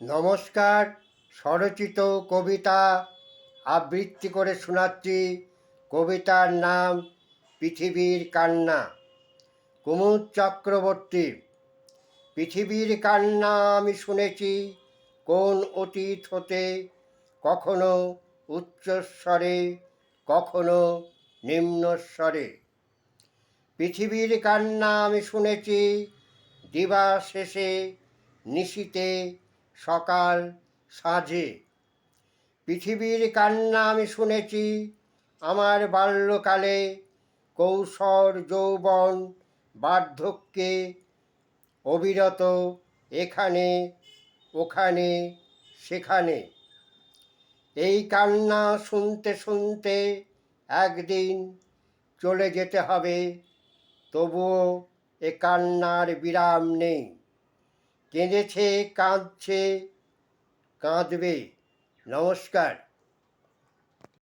নমস্কার, স্বরচিত কবিতা আবৃত্তি করে শোনাচ্ছি কবিতার নাম পৃথিবীর কান্না। কুমুদ চক্রবর্তী, পৃথিবীর কান্না আমি শুনেছি কোন অতীত হতে, কখনো উচ্চস্বরে, কখনো নিম্নস্বরে। পৃথিবীর কান্না আমি শুনেছি দিবা শেষে, নিশীতে সকাল সাঁঝে। পৃথিবীর কান্না আমি শুনেছি আমার বাল্যকালে। কৌশল যৌবন, বার্ধক্যে অবিরত এখানে, ওখানে, সেখানে। এই কান্না শুনতে শুনতে একদিন চলে যেতে হবে, তবুও এ কান্নার বিরাম নেই। কেঁদেছে কাঁদছে কাঁদবে। নমস্কার।